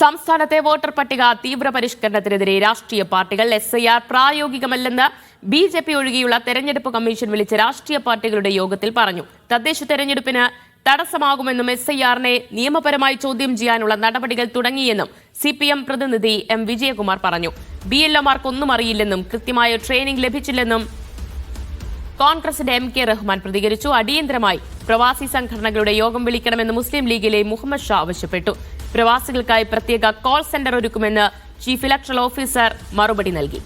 സംസ്ഥാനത്തെ വോട്ടർ പട്ടിക തീവ്ര പരിഷ്കരണത്തിനെതിരെ രാഷ്ട്രീയ പാർട്ടികൾ എസ് ഐ ആർ പ്രായോഗികമല്ലെന്ന് ബി ജെ പി ഒഴികെയുള്ള തെരഞ്ഞെടുപ്പ് കമ്മീഷൻ വിളിച്ച രാഷ്ട്രീയ പാർട്ടികളുടെ യോഗത്തിൽ പറഞ്ഞു. തദ്ദേശ തെരഞ്ഞെടുപ്പിന് തടസ്സമാകുമെന്നും എസ് ഐ ആറിനെ നിയമപരമായി ചോദ്യം ചെയ്യാനുള്ള നടപടികൾ തുടങ്ങിയെന്നും സി പി എം പ്രതിനിധി എം വിജയകുമാർ പറഞ്ഞു. ബി എൽ ഒമാർക്കൊന്നും അറിയില്ലെന്നും കൃത്യമായ ട്രെയിനിംഗ് ലഭിച്ചില്ലെന്നും കോൺഗ്രസിന്റെ എം കെ റഹ്മാൻ പ്രതികരിച്ചു. അടിയന്തരമായി പ്രവാസി സംഘടനകളുടെ യോഗം വിളിക്കണമെന്ന് മുസ്ലിം ലീഗിലെ മുഹമ്മദ് ഷാ ആവശ്യപ്പെട്ടു. പ്രവാസികൾക്കായി പ്രത്യേക കോൾ സെന്റർ ഒരുക്കുമെന്ന് ചീഫ് ഇലക്ട്രൽ ഓഫീസർ മറുപടി നൽകി.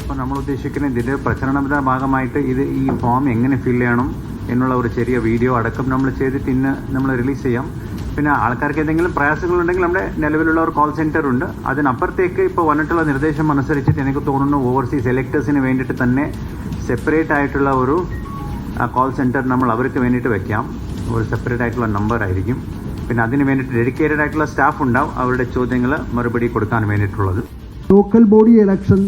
അപ്പോൾ നമ്മൾ ഉദ്ദേശിക്കുന്ന ഇതിന്റെ പ്രചരണത്തിന്റെ ഭാഗമായിട്ട് ഇത് ഈ ഫോം എങ്ങനെ ഫിൽ ചെയ്യണം എന്നുള്ള ഒരു ചെറിയ വീഡിയോ അടക്കം നമ്മൾ ചെയ്തിട്ട് ഇന്ന് നമ്മൾ റിലീസ് ചെയ്യാം. പിന്നെ ആൾക്കാർക്ക് എന്തെങ്കിലും പ്രയാസങ്ങളുണ്ടെങ്കിൽ നമ്മുടെ നിലവിലുള്ള ഒരു കോൾ സെന്റർ ഉണ്ട്. അതിനപ്പുറത്തേക്ക് ഇപ്പോൾ വന്നിട്ടുള്ള നിർദ്ദേശം അനുസരിച്ചിട്ട് എനിക്ക് തോന്നുന്നു ഓവർസീസ് എലക്ടേഴ്സിന് വേണ്ടിയിട്ട് തന്നെ സെപ്പറേറ്റ് ആയിട്ടുള്ള ഒരു കോൾ സെന്റർ നമ്മൾ അവർക്ക് വേണ്ടിയിട്ട് വെക്കാം. ഒരു സെപ്പറേറ്റ് ആയിട്ടുള്ള നമ്പർ ആയിരിക്കും. പിന്നെ അതിന് വേണ്ടിയിട്ട് ഡെഡിക്കേറ്റഡ് ആയിട്ടുള്ള സ്റ്റാഫ് ഉണ്ടാവും. അവരുടെ ചോദ്യങ്ങൾ മറുപടി കൊടുക്കാൻ വേണ്ടിയിട്ടുള്ളത്. ലോക്കൽ ബോഡി ഇലക്ഷൻ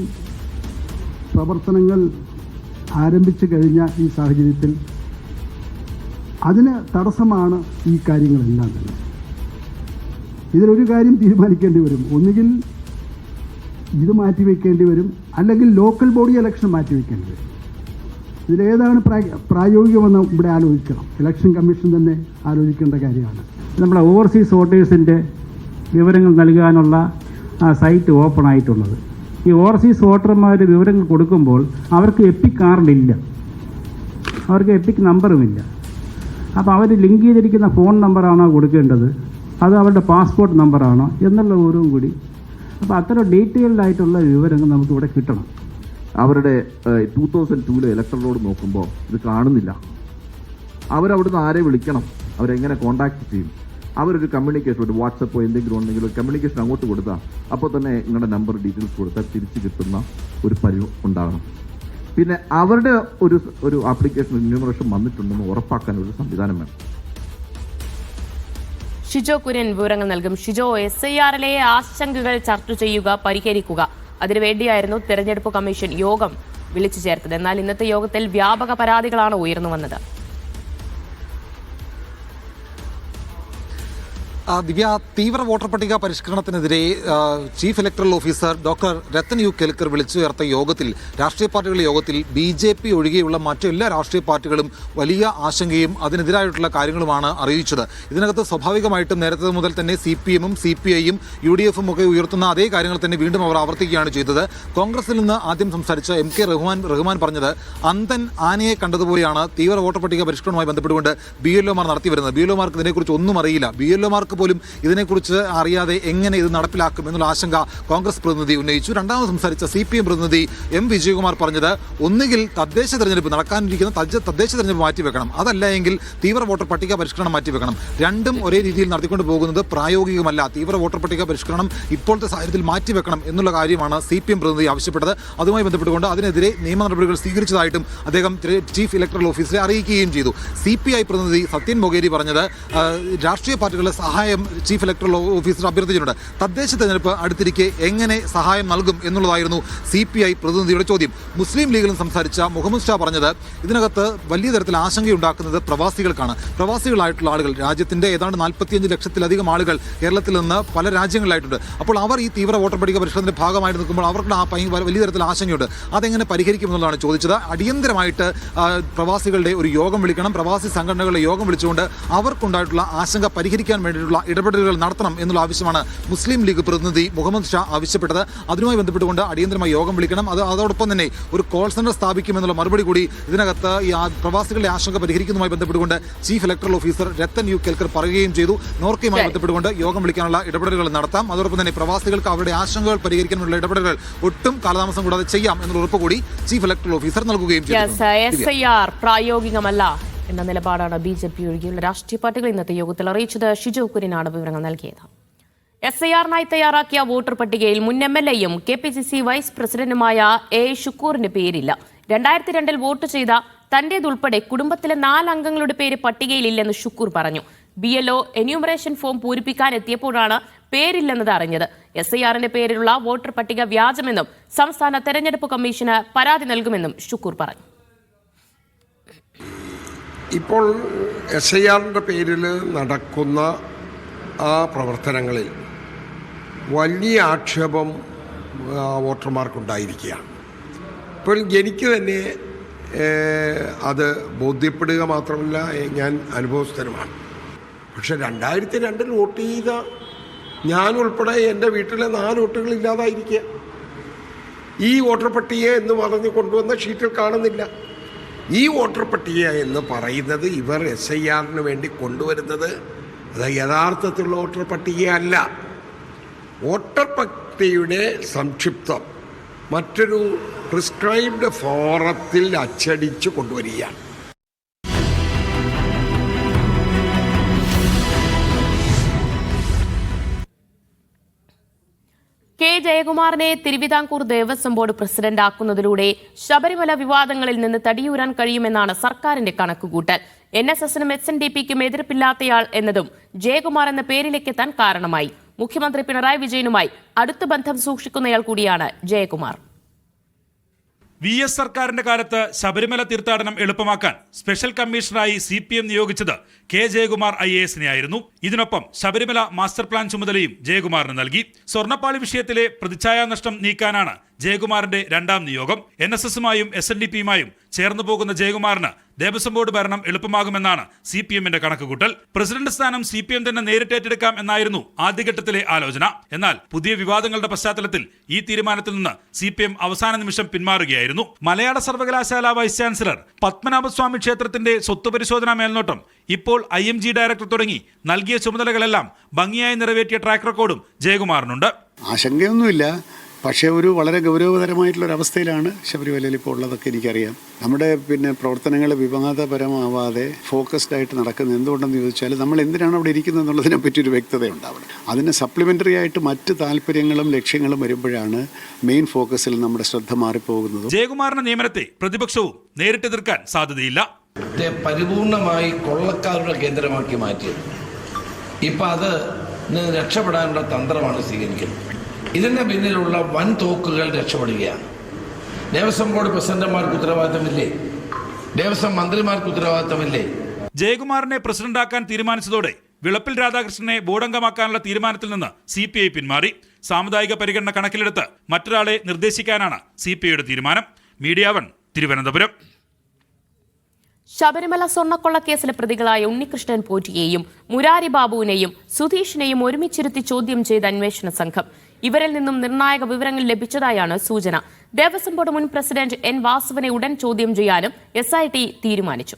പ്രവർത്തനങ്ങൾ ആരംഭിച്ചു കഴിഞ്ഞ ഈ സാഹചര്യത്തിൽ അതിന് തടസ്സമാണ് ഈ കാര്യങ്ങളെല്ലാം തന്നെ. ഇതിലൊരു കാര്യം തീരുമാനിക്കേണ്ടി വരും. ഒന്നുകിൽ ഇത് മാറ്റിവെക്കേണ്ടി വരും അല്ലെങ്കിൽ ലോക്കൽ ബോഡി ഇലക്ഷൻ മാറ്റിവെക്കേണ്ടി വരും. ഇതിലേതാണ് പ്രായ പ്രായോഗികമെന്ന് ഇവിടെ ആലോചിക്കണം. ഇലക്ഷൻ കമ്മീഷൻ തന്നെ ആലോചിക്കേണ്ട കാര്യമാണ്. നമ്മുടെ ഓവർസീസ് വോട്ടേഴ്സിന്റെ വിവരങ്ങൾ നൽകാനുള്ള സൈറ്റ് ഓപ്പൺ ആയിട്ടുള്ളത്. ഈ ഓവർസീസ് വോട്ടർമാർ വിവരങ്ങൾ കൊടുക്കുമ്പോൾ അവർക്ക് എപ്പിക് കാർഡില്ല. അവർക്ക് എപ്പിക് നമ്പറുമില്ല അപ്പോൾ അവർ ലിങ്ക് ചെയ്തിരിക്കുന്ന ഫോൺ നമ്പറാണോ കൊടുക്കേണ്ടത്? അത് അവരുടെ പാസ്പോർട്ട് നമ്പറാണോ? എന്നുള്ള ഓരോ കൂടി. അപ്പോൾ അത്തരം ഡീറ്റെയിൽഡ് ആയിട്ടുള്ള വിവരങ്ങൾ നമുക്ക് ഇവിടെ കിട്ടണം. അവരുടെ ടൂ തൗസൻഡ് ടൂലെ ഇലക്ട്രൽ റോഡ് നോക്കുമ്പോൾ ഇത് കാണുന്നില്ല. അവരവിടുന്ന് ആരെ വിളിക്കണം? അവരെങ്ങനെ കോണ്ടാക്ട് ചെയ്യും? അവരൊരു കമ്മ്യൂണിക്കേഷൻ ഒരു വാട്സപ്പോ എന്തെങ്കിലും ഉണ്ടെങ്കിൽ ഒരു കമ്മ്യൂണിക്കേഷൻ അങ്ങോട്ട് കൊടുത്താൽ അപ്പോൾ തന്നെ നിങ്ങളുടെ നമ്പർ ഡീറ്റെയിൽസ് കൊടുത്താൽ തിരിച്ച് കിട്ടുന്ന ഒരു പരിവ് ഉണ്ടാകണം. പിന്നെ അവരുടെ ഒരു ഒരു ആപ്ലിക്കേഷൻ ന്യൂമറേഷൻ വന്നിട്ടുണ്ടെന്ന് ഉറപ്പാക്കാൻ ഒരു സംവിധാനം വേണം. ഷിജോ കുര്യൻ വിവരങ്ങൾ നൽകും. ഷിജോ എസ് ഐ ആറിലെ ആശങ്കകൾ ചർച്ച ചെയ്യുക പരിഹരിക്കുക. അതിനുവേണ്ടിയായിരുന്നു തെരഞ്ഞെടുപ്പ് കമ്മീഷൻ യോഗം വിളിച്ചു ചേർത്തത്. എന്നാൽ ഇന്നത്തെ യോഗത്തിൽ വ്യാപക പരാതികളാണ് ഉയർന്നു വന്നത്. ദിവ്യ തീവ്ര വോട്ടർ പട്ടിക പരിഷ്കരണത്തിനെതിരെ chief electoral officer doctor Rathan U Kelkar വിളിച്ചു ചേർത്ത യോഗത്തിൽ രാഷ്ട്രീയ പാർട്ടികളുടെ യോഗത്തിൽ ബി ജെ പി ഒഴികെയുള്ള മറ്റെല്ലാ രാഷ്ട്രീയ പാർട്ടികളും വലിയ ആശങ്കയും അതിനെതിരായിട്ടുള്ള കാര്യങ്ങളുമാണ് അറിയിച്ചത്. ഇതിനകത്ത് സ്വാഭാവികമായിട്ടും നേരത്തെ മുതൽ തന്നെ സി പി എമ്മും സി പി ഐയും യു ഡി എഫും ഒക്കെ ഉയർത്തുന്ന അതേ കാര്യങ്ങൾ തന്നെ വീണ്ടും അവർ ആവർത്തിക്കുകയാണ് ചെയ്തത്. കോൺഗ്രസിൽ നിന്ന് ആദ്യം സംസാരിച്ച എം കെ റഹ്മാൻ റഹ്മാൻ പറഞ്ഞത് അന്തൻ ആനയെ കണ്ടതുപോലെയാണ് തീവ്ര വോട്ടർ പട്ടിക പരിഷ്കരണവുമായി ബന്ധപ്പെട്ടുകൊണ്ട് ബി എൽ ഒമാർ നടത്തി വരുന്നത് ബി എൽ ഒമാർക്ക് ഇതിനെക്കുറിച്ച് ഒന്നും അറിയില്ല. ബി എൽ ഒമാർക്ക് പോലും ഇതിനെക്കുറിച്ച് അറിയാതെ എങ്ങനെ ഇത് നടപ്പിലാക്കും എന്നുള്ള ആശങ്ക കോൺഗ്രസ് പ്രതിനിധി ഉന്നയിച്ചു. രണ്ടാമത് സംസാരിച്ച സി പി എം പ്രതിനിധി എം വിജയകുമാർ പറഞ്ഞത് ഒന്നുകിൽ തദ്ദേശ തെരഞ്ഞെടുപ്പ് നടക്കാനിരിക്കുന്ന തദ്ദേശ തെരഞ്ഞെടുപ്പ് മാറ്റിവെക്കണം. അതല്ല എങ്കിൽ തീവ്ര വോട്ടർ പട്ടിക പരിഷ്കരണം മാറ്റിവെക്കണം. രണ്ടും ഒരേ രീതിയിൽ നടത്തിക്കൊണ്ട് പോകുന്നത് പ്രായോഗികമല്ല. തീവ്ര വോട്ടർ പട്ടിക പരിഷ്കരണം ഇപ്പോഴത്തെ സാഹചര്യത്തിൽ മാറ്റിവെക്കണം എന്നുള്ള കാര്യമാണ് സി പി എം പ്രതിനിധി ആവശ്യപ്പെട്ടത്. അതുമായി ബന്ധപ്പെട്ടുകൊണ്ട് അതിനെതിരെ നിയമ നടപടികൾ സ്വീകരിച്ചതായിട്ടും അദ്ദേഹം ചീഫ് ഇലക്ടറൽ ഓഫീസറെ അറിയിക്കുകയും ചെയ്തു. സി പി ഐ പ്രതിനിധി സത്യൻ മൊഗേരി പറഞ്ഞത് രാഷ്ട്രീയ പാർട്ടികളുടെ സഹായം ചീഫ് ഇലക്ടറൽ ഓഫീസർ അഭ്യർത്ഥിച്ചിട്ടുണ്ട്. തദ്ദേശ തെരഞ്ഞെടുപ്പ് അടുത്തിരിക്കെ എങ്ങനെ സഹായം നൽകും എന്നുള്ളതായിരുന്നു സി പി ഐ പ്രതിനിധിയുടെ ചോദ്യം. മുസ്ലിം ലീഗിലും സംസാരിച്ച മുഹമ്മദ് ഷാ പറഞ്ഞത് ഇതിനകത്ത് വലിയ തരത്തിൽ ആശങ്കയുണ്ടാക്കുന്നത് പ്രവാസികൾക്കാണ്. പ്രവാസികളായിട്ടുള്ള ആളുകൾ രാജ്യത്തിന്റെ ഏതാണ്ട് നാൽപ്പത്തിയഞ്ച് ലക്ഷത്തിലധികം ആളുകൾ കേരളത്തിൽ നിന്ന് പല രാജ്യങ്ങളിലായിട്ടുണ്ട്. അപ്പോൾ അവർ ഈ തീവ്ര വോട്ടർ പട്ടിക പരിഷ്കരണത്തിന്റെ ഭാഗമായിട്ട് നിൽക്കുമ്പോൾ അവർക്ക് ആ വലിയ തരത്തിൽ ആശങ്കയുണ്ട്. അതെങ്ങനെ പരിഹരിക്കും എന്നുള്ളതാണ് ചോദിച്ചത്. അടിയന്തരമായിട്ട് പ്രവാസികളുടെ ഒരു യോഗം വിളിക്കണം. പ്രവാസി സംഘടനകളുടെ യോഗം വിളിച്ചുകൊണ്ട് അവർക്കുണ്ടായിട്ടുള്ള ആശങ്ക പരിഹരിക്കാൻ വേണ്ടിയിട്ടുള്ള ഇടപെടലുകൾ നടത്തണം എന്നുള്ള ആവശ്യമാണ് മുസ്ലിം ലീഗ് പ്രതിനിധി മുഹമ്മദ് ഷാ ആവശ്യപ്പെട്ടത്. അതിനുമായി ബന്ധപ്പെട്ടുകൊണ്ട് അടിയന്തരമായി യോഗം വിളിക്കണം. അത് അതോടൊപ്പം തന്നെ ഒരു കോൾ സെന്റർ സ്ഥാപിക്കുമെന്നുള്ള മറുപടി കൂടി ഇതിനകത്ത് ഈ പ്രവാസികളുടെ ആശങ്ക പരിഹരിക്കുന്നതുമായി ബന്ധപ്പെട്ടുകൊണ്ട് chief electoral officer Rathan U Kelkar പറയുകയും ചെയ്തു. നോർക്കയുമായി ബന്ധപ്പെട്ടുകൊണ്ട് യോഗം വിളിക്കാനുള്ള ഇടപെടലുകൾ നടത്താം. അതോടൊപ്പം തന്നെ പ്രവാസികൾക്ക് അവരുടെ ആശങ്കകൾ പരിഹരിക്കാനുള്ള ഇടപെടലുകൾ ഒട്ടും കാലതാമസം കൂടാതെ ചെയ്യാം എന്നുള്ള ഉറപ്പ് കൂടി ചീഫ് ഇലക്ടറൽ ഓഫീസർ നൽകുകയും ചെയ്തു. പ്രായോഗികമല്ല. എന്ന നിലപാടാണ് ബി ജെ പി ഒഴികെയുള്ള രാഷ്ട്രീയ പാർട്ടികൾ ഇന്നത്തെ യോഗത്തിൽ അറിയിച്ചത്. ഷിജു കുര്യനാണ് വിവരങ്ങൾ നൽകിയത്. എസ് ഐ ആറിനായി തയ്യാറാക്കിയ വോട്ടർ പട്ടികയിൽ മുൻ എം എൽ എയും K P C C vice പ്രസിഡന്റുമായ എ ഷുക്കൂറിന്റെ പേരില്ല. രണ്ടായിരത്തി രണ്ടിൽ വോട്ട് ചെയ്ത തന്റേതുൾപ്പെടെ കുടുംബത്തിലെ നാല് അംഗങ്ങളുടെ പേര് പട്ടികയിലില്ലെന്ന് ഷുക്കൂർ പറഞ്ഞു. B L O enumeration form പൂരിപ്പിക്കാൻ എത്തിയപ്പോഴാണ് പേരില്ലെന്നത് അറിഞ്ഞത്. എസ് ഐ ആറിന്റെ പേരിലുള്ള വോട്ടർ പട്ടിക വ്യാജമെന്നും സംസ്ഥാന തെരഞ്ഞെടുപ്പ് കമ്മീഷന് പരാതി നൽകുമെന്നും ഷുക്കൂർ പറഞ്ഞു. ഇപ്പോൾ എസ് ഐ ആറിന്റെ പേരിൽ നടക്കുന്ന ആ പ്രവർത്തനങ്ങളിൽ വലിയ ആക്ഷേപം വോട്ടർമാർക്കുണ്ടായിരിക്കുകയാണ്. ഇപ്പോൾ എനിക്ക് തന്നെ അത് ബോധ്യപ്പെടുക മാത്രമല്ല ഞാൻ അനുഭവസ്ഥരുമാണ് പക്ഷെ രണ്ടായിരത്തി രണ്ടിൽ വോട്ട് ചെയ്ത ഞാൻ ഉൾപ്പെടെ എന്റെ വീട്ടിലെ നാല് വോട്ടുകൾ ഇല്ലാതായിരിക്കുക ഈ വോട്ടർ പട്ടിക എന്ന് പറഞ്ഞ് കൊണ്ടുവന്ന ഷീറ്റിൽ കാണുന്നില്ല. ഈ വോട്ടർ പട്ടിക എന്ന് പറയുന്നത് ഇവർ എസ് ഐ ആറിന് വേണ്ടി കൊണ്ടുവരുന്നത്. അത് യഥാർത്ഥത്തിലുള്ള വോട്ടർ പട്ടികയല്ല. വോട്ടർ പട്ടികയുടെ സംക്ഷിപ്തം മറ്റൊരു പ്രിസ്ക്രൈബ്ഡ് ഫോറത്തിൽ അച്ചടിച്ച് കൊണ്ടുവരികയാണ്. കെ. ജയകുമാറിനെ തിരുവിതാംകൂർ ദേവസ്വം ബോർഡ് പ്രസിഡന്റാക്കുന്നതിലൂടെ ശബരിമല വിവാദങ്ങളിൽ നിന്ന് തടിയൂരാൻ കഴിയുമെന്നാണ് സർക്കാരിന്റെ കണക്കുകൂട്ടൽ. എൻ എസ് എസിനും എസ് എൻ ഡി പിക്കും എതിർപ്പില്ലാത്തയാൾ എന്നതും ജയകുമാർ എന്ന പേരിലേക്കെത്താൻ കാരണമായി. മുഖ്യമന്ത്രി പിണറായി വിജയനുമായി അടുത്ത ബന്ധം സൂക്ഷിക്കുന്നയാൾ കൂടിയാണ് ജയകുമാർ. വി എസ് സർക്കാരിന്റെ കാലത്ത് ശബരിമല തീർത്ഥാടനം എളുപ്പമാക്കാൻ സ്പെഷ്യൽ കമ്മീഷണറായി സി പി എം നിയോഗിച്ചത് കെ ജയകുമാർ ഐ എ എസിനെയായിരുന്നു ഇതിനൊപ്പം ശബരിമല മാസ്റ്റർ പ്ലാൻ ചുമതലയും ജയകുമാറിന് നൽകി. സ്വർണപ്പാളി വിഷയത്തിലെ പ്രതിച്ഛായാ നഷ്ടം നീക്കാനാണ് ജയകുമാറിന്റെ രണ്ടാം നിയോഗം. എൻ എസ് എസുമായും എസ് എൻ ഡി പിയുമായും ചേർന്നു പോകുന്ന ജയകുമാറിന് ദേവസ്വം ബോർഡ് ഭരണം എളുപ്പമാകുമെന്നാണ് സി പി എമ്മിന്റെ കണക്കുകൂട്ടൽ. പ്രസിഡന്റ് സ്ഥാനം സി പി എം തന്നെ നേരിട്ട് ഏറ്റെടുക്കാം എന്നായിരുന്നു ആദ്യഘട്ടത്തിലെ ആലോചന. എന്നാൽ പുതിയ വിവാദങ്ങളുടെ പശ്ചാത്തലത്തിൽ ഈ തീരുമാനത്തിൽ നിന്ന് സി പി എം അവസാന നിമിഷം പിന്മാറുകയായിരുന്നു. മലയാള സർവകലാശാല വൈസ് ചാൻസലർ പത്മനാഭസ്വാമി ക്ഷേത്രത്തിന്റെ സ്വത്ത് പരിശോധനാ മേൽനോട്ടം ഇപ്പോൾ ഐ എം ജി ഡയറക്ടർ തുടങ്ങി. നൽകിയ ചുമതലകളെല്ലാം ഭംഗിയായി നിറവേറ്റിയ ട്രാക്ക് റെക്കോർഡും ജയകുമാറിനുണ്ട്. ആശങ്കയൊന്നുമില്ല. പക്ഷേ ഒരു വളരെ ഗൗരവതരമായിട്ടുള്ളൊരവസ്ഥയിലാണ് ശബരിമലയിൽ ഇപ്പോൾ ഉള്ളതൊക്കെ എനിക്കറിയാം. നമ്മുടെ പിന്നെ പ്രവർത്തനങ്ങൾ വിവാദപരമാവാതെ ഫോക്കസ്ഡ് ആയിട്ട് നടക്കുന്നത് എന്തുകൊണ്ടെന്ന് ചോദിച്ചാൽ നമ്മൾ എന്തിനാണ് അവിടെ ഇരിക്കുന്നത് എന്നുള്ളതിനെ പറ്റി ഒരു വ്യക്തത ഉണ്ടാവണം. അതിന് സപ്ലിമെന്ററി ആയിട്ട് മറ്റ് താല്പര്യങ്ങളും ലക്ഷ്യങ്ങളും വരുമ്പോഴാണ് മെയിൻ ഫോക്കസിൽ നമ്മുടെ ശ്രദ്ധ മാറിപ്പോകുന്നത്. ജയകുമാറിന്റെ നിയമനത്തെ പ്രതിപക്ഷവും നേരിട്ട് എതിർക്കാൻ സാധ്യതയില്ല. പരിപൂർണമായി കൊള്ളക്കാരുടെ കേന്ദ്രമാക്കി മാറ്റിയത്. ഇപ്പം അത് രക്ഷപ്പെടാനുള്ള തന്ത്രമാണ് സ്വീകരിക്കുന്നത്. ഇതിന്റെ പിന്നിലുള്ള വൻ തോക്കുകൾ രക്ഷപ്പെടുകയാണ്. ദേവസ്വം ബോർഡ് പ്രസിഡന്റുമാർക്ക് ഉത്തരവാദിത്തമില്ലേ? ദേവസ്വം മന്ത്രിമാർക്ക് ഉത്തരവാദിത്തമില്ലേ? ജയകുമാറിനെ പ്രസിഡന്റാക്കാൻ തീരുമാനിച്ചതോടെ വിളപ്പിൽ രാധാകൃഷ്ണനെ ബോർഡംഗമാക്കാനുള്ള തീരുമാനത്തിൽ നിന്ന് സി പി ഐ പിന്മാറി. സാമുദായിക പരിഗണന കണക്കിലെടുത്ത് മറ്റൊരാളെ നിർദ്ദേശിക്കാനാണ് സി പി ഐയുടെ തീരുമാനം. Media one Thiruvananthapuram. ശബരിമല സ്വർണക്കൊള്ളക്കേസിലെ പ്രതികളായ ഉണ്ണികൃഷ്ണൻ പോറ്റിയെയും മുരാരി ബാബുവിനെയും സുധീഷിനെയും ഒരുമിച്ചിരുത്തി ചോദ്യം ചെയ്ത അന്വേഷണ സംഘം. ഇവരിൽ നിന്നും നിർണായക വിവരങ്ങൾ ലഭിച്ചതായാണ് സൂചന. ദേവസ്വം ബോർഡ് മുൻ പ്രസിഡന്റ് എൻ വാസുവിനെ ഉടൻ ചോദ്യം ചെയ്യാനും എസ് ഐ ടി തീരുമാനിച്ചു.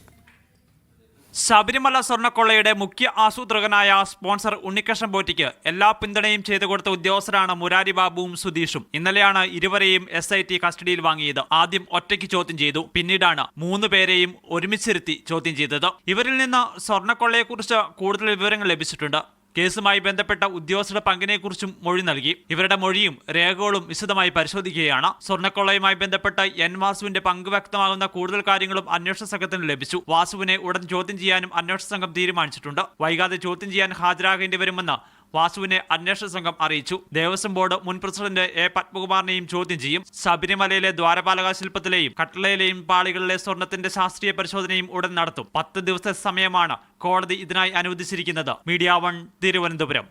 ശബരിമല സ്വർണക്കൊള്ളയുടെ മുഖ്യ ആസൂത്രകനായ സ്പോൺസർ ഉണ്ണികൃഷ്ണൻ പോറ്റിക്ക് എല്ലാ പിന്തുണയും ചെയ്തു കൊടുത്ത ഉദ്യോഗസ്ഥരാണ് മുരാരി ബാബുവും സുധീഷും. ഇന്നലെയാണ് ഇരുവരെയും എസ് ഐ ടി കസ്റ്റഡിയിൽ വാങ്ങിയത്. ആദ്യം ഒറ്റയ്ക്ക് ചോദ്യം ചെയ്തു. പിന്നീടാണ് മൂന്ന് പേരെയും ഒരുമിച്ചിരുത്തി ചോദ്യം ചെയ്തത്. ഇവരിൽ നിന്ന് സ്വർണക്കൊള്ളയെക്കുറിച്ച് കൂടുതൽ വിവരങ്ങൾ ലഭിച്ചിട്ടുണ്ട്. കേസുമായി ബന്ധപ്പെട്ട ഉദ്യോഗസ്ഥരുടെ പങ്കിനെക്കുറിച്ചും മൊഴി നൽകി. ഇവരുടെ മൊഴിയും രേഖകളും വിശദമായി പരിശോധിക്കുകയാണ്. സ്വർണക്കൊള്ളയുമായി ബന്ധപ്പെട്ട എൻ വാസുവിന്റെ പങ്ക് വ്യക്തമാകുന്ന കൂടുതൽ കാര്യങ്ങളും അന്വേഷണ സംഘത്തിന് ലഭിച്ചു. വാസുവിനെ ഉടൻ ചോദ്യം ചെയ്യാനും അന്വേഷണ സംഘം തീരുമാനിച്ചിട്ടുണ്ട്. വൈകാതെ ചോദ്യം ചെയ്യാൻ ഹാജരാകേണ്ടി വരുമെന്ന് വാസുവിനെ അന്വേഷണ സംഘം അറിയിച്ചു. ദേവസ്വം ബോർഡ് മുൻ പ്രസിഡന്റ് എ പത്മകുമാറിനെയും ചോദ്യം ചെയ്യും. ശബരിമലയിലെ ദ്വാരപാലക ശില്പത്തിലെയും കട്ടളയിലെയും പാളികളിലെ സ്വർണത്തിന്റെ ശാസ്ത്രീയ പരിശോധനയും ഉടൻ നടത്തും. പത്ത് ദിവസത്തെ സമയമാണ് കോടതി ഇതിനായി അനുവദിച്ചിരിക്കുന്നത്. Media one Thiruvananthapuram.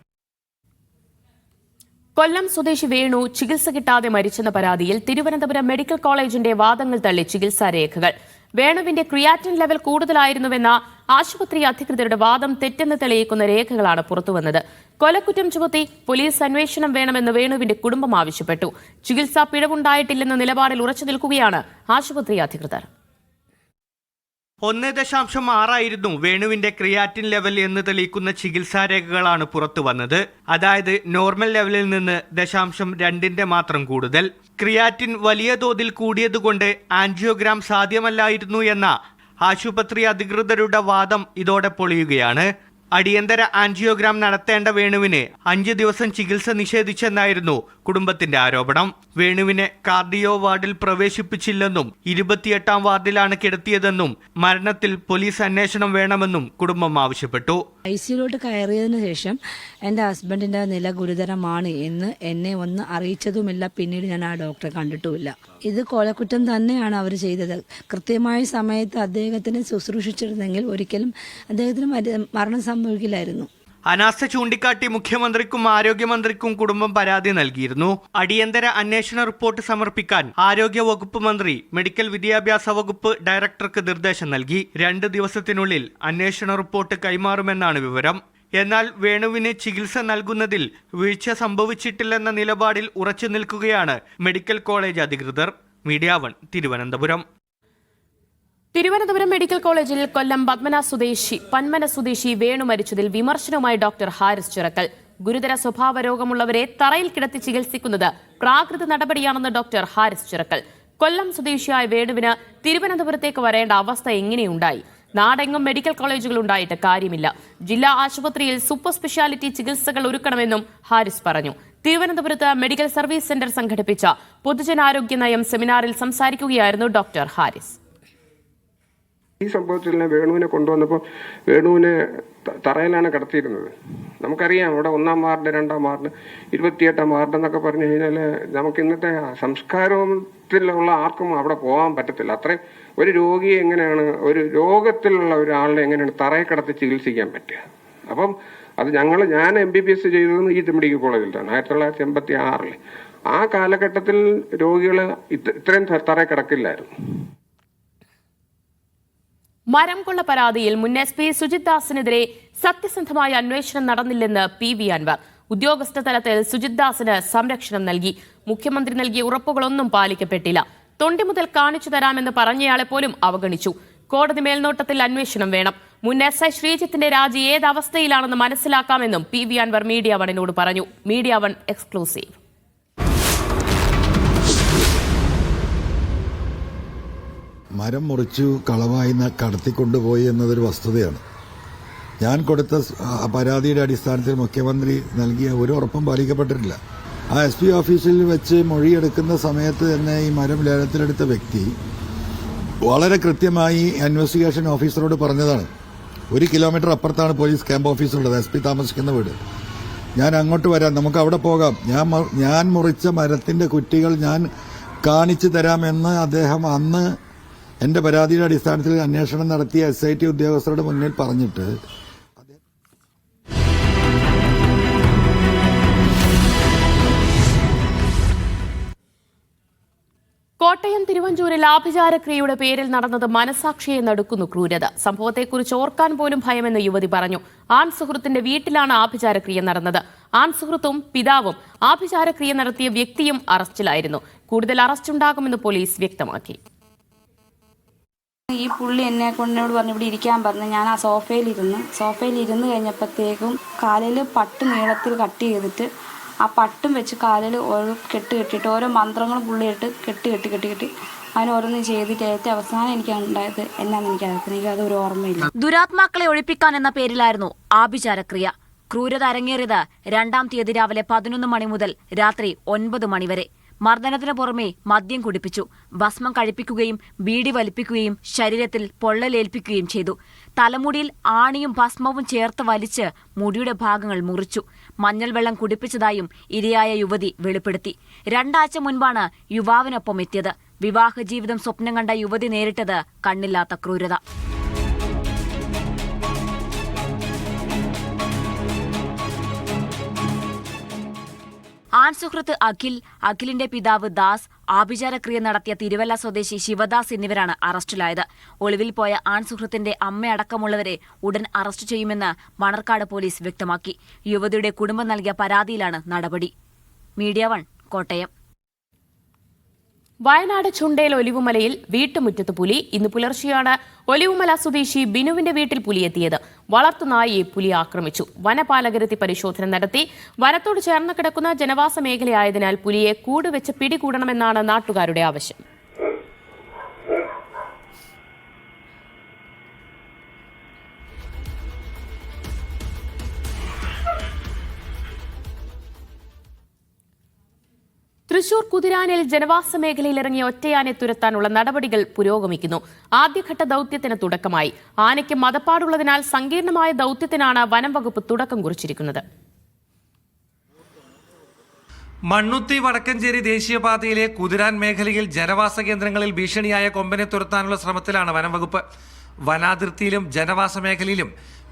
കൊല്ലം സ്വദേശി വേണു ചികിത്സ കിട്ടാതെ മരിച്ചെന്ന പരാതിയിൽ തിരുവനന്തപുരം മെഡിക്കൽ കോളേജിന്റെ വാദങ്ങൾ തള്ളി ചികിത്സാ രേഖകൾ. വേണുവിന്റെ ക്രിയാറ്റിൻ ലെവൽ കൂടുതലായിരുന്നുവെന്ന ആശുപത്രി അധികൃതരുടെ വാദം തെറ്റെന്ന് തെളിയിക്കുന്ന രേഖകളാണ് പുറത്തുവന്നത്. കൊലക്കുറ്റം ചുമത്തി പോലീസ് അന്വേഷണം വേണമെന്ന് വേണുവിന്റെ കുടുംബം ആവശ്യപ്പെട്ടു. ചികിത്സാ പിഴവുണ്ടായിട്ടില്ലെന്ന നിലപാടിൽ ഉറച്ചു നിൽക്കുകയാണ് ആശുപത്രി അധികൃതർ. ഒന്ന് ദശാംശം ആറായിരുന്നു വേണുവിന്റെ ക്രിയാറ്റിൻ ലെവൽ എന്ന് തെളിയിക്കുന്ന ചികിത്സാ രേഖകളാണ് പുറത്തു വന്നത്. അതായത് നോർമൽ ലെവലിൽ നിന്ന് ദശാംശം രണ്ടിന്റെ മാത്രം കൂടുതൽ. ക്രിയാറ്റിൻ വലിയ തോതിൽ കൂടിയതുകൊണ്ട് ആൻജിയോഗ്രാം സാധ്യമല്ലായിരുന്നു എന്ന ആശുപത്രി അധികൃതരുടെ വാദം ഇതോടെ പൊളിയുകയാണ്. അടിയന്തര ആൻജിയോഗ്രാം നടത്തേണ്ട വേണുവിന് അഞ്ചു ദിവസം ചികിത്സ നിഷേധിച്ചെന്നായിരുന്നു കുടുംബത്തിന്റെ ആരോപണം. വേണുവിനെ കാർഡിയോ വാർഡിൽ പ്രവേശിപ്പിച്ചില്ലെന്നും ഇരുപത്തിയെട്ടാം വാർഡിലാണ് കിടത്തിയതെന്നും മരണത്തിൽ പോലീസ് അന്വേഷണം വേണമെന്നും കുടുംബം ആവശ്യപ്പെട്ടു. ഐ സിയിലോട്ട് കയറിയതിന് ശേഷം എന്റെ ഹസ്ബൻഡിന്റെ നില ഗുരുതരമാണ് എന്ന് എന്നെ ഒന്ന് അറിയിച്ചതുമില്ല. പിന്നീട് ഞാൻ ആ ഡോക്ടറെ കണ്ടിട്ടുമില്ല. ഇത് കൊലക്കുറ്റം തന്നെയാണ് അവർ ചെയ്തത്. കൃത്യമായ സമയത്ത് അദ്ദേഹത്തിനെ ശുശ്രൂഷിച്ചിരുന്നെങ്കിൽ ഒരിക്കലും അദ്ദേഹത്തിന് മര- മരണം സംഭവിക്കില്ലായിരുന്നു. അനാസ്ഥ ചൂണ്ടിക്കാട്ടി മുഖ്യമന്ത്രിക്കും ആരോഗ്യമന്ത്രിക്കും കുടുംബം പരാതി നൽകിയിരുന്നു. അടിയന്തര അന്വേഷണ റിപ്പോർട്ട് സമർപ്പിക്കാൻ ആരോഗ്യ വകുപ്പ് മന്ത്രി മെഡിക്കൽ വിദ്യാഭ്യാസ വകുപ്പ് ഡയറക്ടർക്ക് നിർദ്ദേശം നൽകി. രണ്ട് ദിവസത്തിനുള്ളിൽ അന്വേഷണ റിപ്പോർട്ട് കൈമാറുമെന്നാണ് വിവരം. എന്നാൽ വേണുവിന് ചികിത്സ നൽകുന്നതിൽ വീഴ്ച സംഭവിച്ചിട്ടില്ലെന്ന നിലപാടിൽ ഉറച്ചു നിൽക്കുകയാണ് മെഡിക്കൽ കോളേജ് അധികൃതർ. Media one Thiruvananthapuram. Thiruvananthapuram medical കോളേജിൽ കൊല്ലം പത്മന സ്വദേശി പന്മന സ്വദേശി വേണു മരിച്ചതിൽ വിമർശനവുമായി ഡോക്ടർ ഹാരിസ് ചിറക്കൽ. ഗുരുതര സ്വഭാവ രോഗമുള്ളവരെ തറയിൽ കിടത്തി ചികിത്സിക്കുന്നത് പ്രാകൃത നടപടിയാണെന്ന് ഡോക്ടർ ഹാരിസ് ചിറക്കൽ. കൊല്ലം സ്വദേശിയായ വേണുവിന് തിരുവനന്തപുരത്തേക്ക് വരേണ്ട അവസ്ഥ എങ്ങനെയുണ്ടായി? നാടെങ്ങും മെഡിക്കൽ കോളേജുകൾ ഉണ്ടായിട്ട് കാര്യമില്ല. ജില്ലാ ആശുപത്രിയിൽ സൂപ്പർ സ്പെഷ്യാലിറ്റി ചികിത്സകൾ ഒരുക്കണമെന്നും ഹാരിസ് പറഞ്ഞു. തിരുവനന്തപുരത്ത് മെഡിക്കൽ സർവീസ് സെന്റർ സംഘടിപ്പിച്ച പൊതുജനാരോഗ്യ നയം സെമിനാറിൽ സംസാരിക്കുകയായിരുന്നു ഡോക്ടർ ഹാരിസ്. ഈ സംഭവത്തിൽ വേണുവിനെ കൊണ്ടുവന്നപ്പോൾ വേണുവിനെ തറയിലാണ് കിടത്തിയിരുന്നത്. നമുക്കറിയാം ഇവിടെ ഒന്നാം വാർഡ് രണ്ടാം വാർഡ് ഇരുപത്തിയെട്ടാം വാർഡ് എന്നൊക്കെ പറഞ്ഞു കഴിഞ്ഞാൽ നമുക്ക് ഇന്നത്തെ സംസ്കാരത്തിലുള്ള ആർക്കും അവിടെ പോകാൻ പറ്റത്തില്ല. അത്രയും ഒരു രോഗിയെ എങ്ങനെയാണ് ഒരു രോഗത്തിലുള്ള ഒരാളെ എങ്ങനെയാണ് തറയിൽ കിടത്തി ചികിത്സിക്കാൻ പറ്റുക? അപ്പം അത് ഞങ്ങൾ ഞാൻ എം ബി ബി എസ് ചെയ്തത് ഈ മെഡിക്കൽ കോളേജിലാണ് ആയിരത്തി തൊള്ളായിരത്തി എൺപത്തി ആറിൽ ആ കാലഘട്ടത്തിൽ രോഗികൾ ഇത്രയും തറയിൽ കിടക്കില്ലായിരുന്നു. മരം കൊള്ള പരാതിയിൽ മുൻ എസ് പി സുജിത് ദാസിനെതിരെ സത്യസന്ധമായ അന്വേഷണം നടന്നില്ലെന്ന് പി വി അൻവർ. ഉദ്യോഗസ്ഥ തലത്തിൽ സുജിത് ദാസിന് സംരക്ഷണം നൽകി. മുഖ്യമന്ത്രി നൽകിയ ഉറപ്പുകളൊന്നും പാലിക്കപ്പെട്ടില്ല. തൊണ്ടി മുതൽ കാണിച്ചു തരാമെന്ന് പറഞ്ഞയാളെ പോലും അവഗണിച്ചു. കോടതി മേൽനോട്ടത്തിൽ അന്വേഷണം വേണം. മുൻ എസ് ഐ ശ്രീജിത്തിന്റെ രാജി ഏത് മനസ്സിലാക്കാമെന്നും പി വി അൻവർ മീഡിയ വണിനോട് പറഞ്ഞു. Media one exclusive. മരം മുറിച്ചു കളവായി കടത്തിക്കൊണ്ടുപോയി എന്നതൊരു വസ്തുതയാണ്. ഞാൻ കൊടുത്ത പരാതിയുടെ അടിസ്ഥാനത്തിൽ മുഖ്യമന്ത്രി നൽകിയ ഒരു ഉറപ്പും പാലിക്കപ്പെട്ടിട്ടില്ല. ആ എസ് പി ഓഫീസിൽ വെച്ച് മൊഴിയെടുക്കുന്ന സമയത്ത് തന്നെ ഈ മരം ലേലത്തിലെടുത്ത വ്യക്തി വളരെ കൃത്യമായി ഇൻവെസ്റ്റിഗേഷൻ ഓഫീസറോട് പറഞ്ഞതാണ്. ഒരു കിലോമീറ്റർ അപ്പുറത്താണ് പോലീസ് ക്യാമ്പ് ഓഫീസുള്ളത് എസ് പി താമസിക്കുന്ന വീട്. ഞാൻ അങ്ങോട്ട് വരാം നമുക്ക് അവിടെ പോകാം. ഞാൻ ഞാൻ മുറിച്ച മരത്തിന്റെ കുറ്റികൾ ഞാൻ കാണിച്ചു തരാമെന്ന് അദ്ദേഹം അന്ന് എന്റെ പരാതിയുടെ അടിസ്ഥാനത്തിൽ അന്വേഷണം നടത്തിയ എസ് ഐ ടി ഉദ്യോഗസ്ഥരുടെ മുന്നിൽ പറഞ്ഞിട്ട് കോട്ടയം തിരുവഞ്ചൂരിൽ ആഭിചാരക്രിയയുടെ പേരിൽ നടന്നത് മനസാക്ഷിയെ നടുക്കുന്നു ക്രൂരത. സംഭവത്തെക്കുറിച്ച് ഓർക്കാൻ പോലും ഭയമെന്ന് യുവതി പറഞ്ഞു. ആൺ സുഹൃത്തിന്റെ വീട്ടിലാണ് ആഭിചാരക്രിയ നടന്നത്. ആൺ സുഹൃത്തും പിതാവും ആഭിചാരക്രിയ നടത്തിയ വ്യക്തിയും അറസ്റ്റിലായിരുന്നു. കൂടുതൽ അറസ്റ്റുണ്ടാകുമെന്ന് പോലീസ് വ്യക്തമാക്കി. ഈ പുള്ളി എന്നെ കൊണ്ടോട് പറഞ്ഞു ഇവിടെ ഇരിക്കാൻ പറഞ്ഞു. ഞാൻ ആ സോഫയിലിരുന്ന്. സോഫയിൽ ഇരുന്ന് കഴിഞ്ഞപ്പോഴത്തേക്കും കാലിൽ പട്ട് നീളത്തിൽ കട്ട് ചെയ്തിട്ട് ആ പട്ടും വെച്ച് കാലിൽ ഓരോ കെട്ട് കെട്ടിയിട്ട് ഓരോ മന്ത്രങ്ങളും പുള്ളിയിട്ട് കെട്ട് കെട്ടി കെട്ടി കെട്ടി ഓരോന്നും ചെയ്തിട്ട് ഏറ്റവും അവസാനം എനിക്ക് ഉണ്ടായത് എന്നാന്ന് എനിക്ക് അത് ഒരു ഓർമ്മയില്ല. ദുരാത്മാക്കളെ ഒഴിപ്പിക്കാൻ എന്ന പേരിലായിരുന്നു ആഭിചാരക്രിയ. ക്രൂരത അരങ്ങേറിയത് രണ്ടാം തീയതി രാവിലെ പതിനൊന്ന് മണി മുതൽ രാത്രി ഒൻപത് മണിവരെ മർദ്ദനത്തിന് പുറമെ മദ്യം കുടിപ്പിച്ചു. ഭസ്മം കഴിപ്പിക്കുകയും ബീഡി വലിപ്പിക്കുകയും ശരീരത്തിൽ പൊള്ളലേൽപ്പിക്കുകയും ചെയ്തു. തലമുടിയിൽ ആണിയും ഭസ്മവും ചേർത്ത് വലിച്ച് മുടിയുടെ ഭാഗങ്ങൾ മുറിച്ചു. മഞ്ഞൾ വെള്ളം കുടിപ്പിച്ചതായും ഇരയായ യുവതി വെളിപ്പെടുത്തി. രണ്ടാഴ്ച മുൻപാണ് യുവാവിനൊപ്പം എത്തിയത്. വിവാഹ ജീവിതം സ്വപ്നം കണ്ട യുവതി നേരിട്ടത് കണ്ണില്ലാത്ത ക്രൂരത. ആൺസുഹൃത്ത് അഖിൽ അഖിലിന്റെ പിതാവ് ദാസ് ആഭിചാരക്രിയ നടത്തിയ തിരുവല്ല സ്വദേശി ശിവദാസ് എന്നിവരാണ് അറസ്റ്റിലായത്. ഒളിവിൽ പോയ ആൺസുഹൃത്തിന്റെ അമ്മയടക്കമുള്ളവരെ ഉടൻ അറസ്റ്റ് ചെയ്യുമെന്ന് മണർക്കാട് പോലീസ് വ്യക്തമാക്കി. യുവതിയുടെ കുടുംബം നൽകിയ പരാതിയിലാണ് നടപടി. Media one Kottayam. Wayanad Chundel ഒലിവുമലയിൽ വീട്ടുമുറ്റത്ത് പുലി. ഇന്ന് പുലർച്ചെയാണ് ഒലിവുമല സ്വദേശി ബിനുവിന്റെ വീട്ടിൽ പുലിയെത്തിയത്. വളർത്തുനായയെ പുലി ആക്രമിച്ചു. വനപാലകരത്തി പരിശോധന നടത്തി. വനത്തോട് ചേർന്ന് കിടക്കുന്ന ജനവാസ മേഖലയായതിനാൽ പുലിയെ കൂടുവെച്ച് പിടികൂടണമെന്നാണ് നാട്ടുകാരുടെ ആവശ്യം. തൃശൂർ കുതിരാനിൽ ജനവാസ മേഖലയിൽ ഇറങ്ങിയ ഒറ്റയാനെ തുരത്താനുള്ള നടപടികൾ പുരോഗമിക്കുന്നു. ആദ്യഘട്ട ദൌത്യത്തിന് തുടക്കമായി. ആനയ്ക്ക് മതപ്പാടുള്ളതിനാൽ സങ്കീർണമായ ദൌത്യത്തിനാണ് വനം വകുപ്പ് തുടക്കം കുറിച്ചിരിക്കുന്നത്. മണ്ണുത്തി വടക്കഞ്ചേരി ദേശീയപാതയിലെ കുതിരാൻ മേഖലയിൽ ജനവാസ കേന്ദ്രങ്ങളിൽ ഭീഷണിയായ കൊമ്പനെ തുരത്താനുള്ള ശ്രമത്തിലാണ് വനം വകുപ്പ്. വനാതിർത്തിയിലും ജനവാസ മേഖലയിലും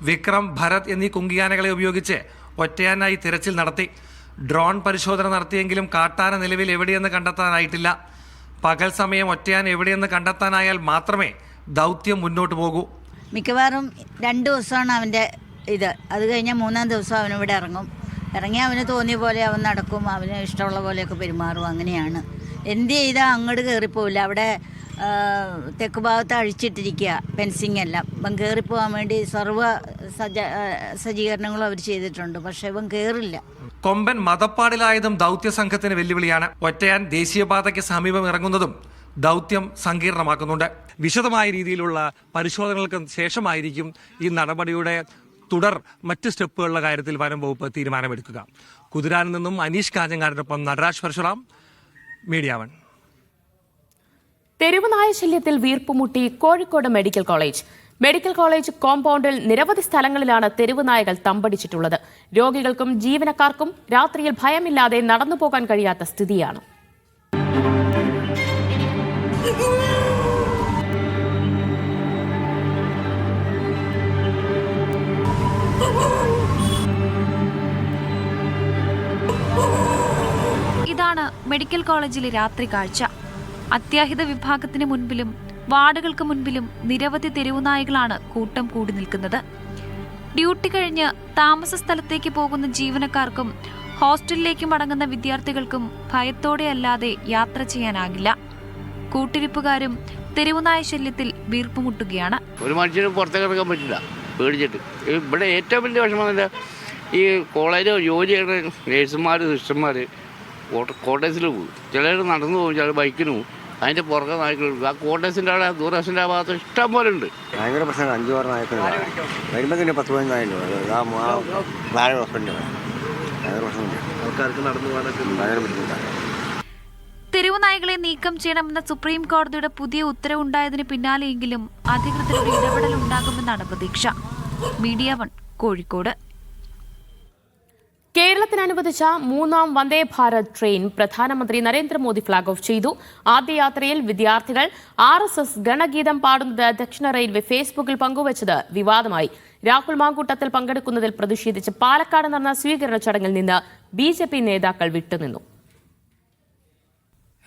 വിക്രം ഭരത് എന്നീ കുങ്കിയാനകളെ ഉപയോഗിച്ച് ഒറ്റയാനായി തിരച്ചിൽ നടത്തി. ഡ്രോൺ പരിശോധന നടത്തിയെങ്കിലും കാട്ടാന നിലവിൽ എവിടെയെന്ന് കണ്ടെത്താനായിട്ടില്ല. പകൽ സമയം ഒറ്റയാൻ എവിടെയെന്ന് കണ്ടെത്താനായാൽ മാത്രമേ ദൗത്യം മുന്നോട്ട് പോകൂ. മിക്കവാറും രണ്ട് ദിവസമാണ് അവന്റെ ഇത്. അത് കഴിഞ്ഞാൽ മൂന്നാം ദിവസം അവനിവിടെ ഇറങ്ങും. ഇറങ്ങി അവന് തോന്നിയ പോലെ അവൻ നടക്കും. അവന് ഇഷ്ടമുള്ള പോലെയൊക്കെ പെരുമാറും. അങ്ങനെയാണ്. എന്ത് ചെയ്താൽ അങ്ങോട്ട് കയറിപ്പോവില്ല. അവിടെ തെക്ക് ഭാഗത്ത് അഴിച്ചിട്ടിരിക്കുക ഫെൻസിങ് എല്ലാം. ഇവൻ കയറിപ്പോകാൻ വേണ്ടി സർവ സജ്ജ സജ്ജീകരണങ്ങളും അവർ ചെയ്തിട്ടുണ്ട്. പക്ഷേ ഇവൻ കയറില്ല കൊമ്പൻ മതപ്പാടിലായതും ദൗത്യ സംഘത്തിന് വെല്ലുവിളിയാണ്. ഒറ്റയാൻ ദേശീയപാതയ്ക്ക് സമീപം ഇറങ്ങുന്നതും ദൗത്യം സങ്കീർണമാക്കുന്നുണ്ട്. വിശദമായ രീതിയിലുള്ള പരിശോധനകൾക്ക് ശേഷമായിരിക്കും ഈ നടപടിയുടെ തുടർ മറ്റ് സ്റ്റെപ്പുകളുടെ കാര്യത്തിൽ വനം വകുപ്പ് തീരുമാനമെടുക്കുക. കുതിരാനിൽ നിന്നും അനീഷ് കാഞ്ഞങ്ങാടിനൊപ്പം നടരാജ് പരശുറാം മീഡിയ വൺ. തെരുവുനായ ശല്യത്തിൽ വീർപ്പുമുട്ടി Kozhikode medical college. Medical college കോമ്പൗണ്ടിൽ നിരവധി സ്ഥലങ്ങളിലാണ് തെരുവുനായകൾ തമ്പടിച്ചിട്ടുള്ളത്. രോഗികൾക്കും ജീവനക്കാർക്കും രാത്രിയിൽ ഭയമില്ലാതെ നടന്നു പോകാൻ കഴിയാത്ത സ്ഥിതിയാണ്. ഇതാണ് മെഡിക്കൽ കോളേജിലെ രാത്രി കാഴ്ച. അത്യാഹിത വിഭാഗത്തിന് മുൻപിലും വാർഡുകൾക്ക് മുൻപിലും നിരവധി തെരുവുനായകളാണ് കൂട്ടം കൂടി നിൽക്കുന്നത്. ഡ്യൂട്ടി കഴിഞ്ഞ് താമസ സ്ഥലത്തേക്ക് പോകുന്ന ജീവനക്കാർക്കും ഹോസ്റ്റലിലേക്ക് മടങ്ങുന്ന വിദ്യാർത്ഥികൾക്കും ഭയത്തോടെ അല്ലാതെ യാത്ര ചെയ്യാനാകില്ല. കൂട്ടിരിപ്പുകാരും തെരുവുനായ ശല്യത്തിൽ വീർപ്പുമുട്ടുകയാണ് ഒരു മനുഷ്യനും പുറത്തേക്ക് ഇറങ്ങാൻ പറ്റില്ല. പേടിച്ചിട്ട്. ഇവിടെ ഏറ്റവും വലിയ വിഷമം ഈ കോളേജോ ജോലി നേഴ്സുമാർ സിസ്റ്റർമാർ കോട്ടേഴ്സിൽ പോകും ചിലർ നടന്നു പോകും ചിലർ ബൈക്കിന് പോകും അതിന്റെ പുറകെ നായ്ക്കൾ ആ കോട്ടേഴ്സിന്റെ അവിടെ ദൂരദർശന്റെ ആ ഭാഗത്ത് ഇഷ്ടം പോലെ ഉണ്ട്. ഭയങ്കര പ്രശ്നം അഞ്ചു ആറ് നായക്കുണ്ട് വരുമ്പോൾ തന്നെ പത്ത് പതിനഞ്ച് നായുണ്ട് നാല് ഹോസ്പിറ്റലിൽ ഭയങ്കര പ്രശ്നമുണ്ട്. ആൾക്കാർക്ക് നടന്നു പോകാനൊക്കെ ഭയങ്കര ബുദ്ധിമുട്ടാണ്. തെരുവുനായകളെ നീക്കം ചെയ്യണമെന്ന സുപ്രീം കോടതിയുടെ പുതിയ ഉത്തരവുണ്ടായതിന് പിന്നാലെയെങ്കിലും അധികൃതരുടെ ഇടപെടൽ ഉണ്ടാകുമെന്നാണ് പ്രതീക്ഷ. Media one Kozhikode. കേരളത്തിന് അനുവദിച്ച മൂന്നാം വന്ദേ ഭാരത് ട്രെയിൻ പ്രധാനമന്ത്രി നരേന്ദ്രമോദി ഫ്ളാഗ് ഓഫ് ചെയ്തു. ആദ്യ യാത്രയിൽ വിദ്യാർത്ഥികൾ ആർ എസ് എസ് ഗണഗീതം പാടുന്നത് ദക്ഷിണ റെയിൽവേ ഫേസ്ബുക്കിൽ പങ്കുവച്ചത് വിവാദമായി. രാഹുൽ മാങ്കൂട്ടത്തിൽ പങ്കെടുക്കുന്നതിൽ പ്രതിഷേധിച്ച് പാലക്കാട് നടന്ന സ്വീകരണ ചടങ്ങിൽ നിന്ന് ബി ജെ പി നേതാക്കൾ വിട്ടുനിന്നു.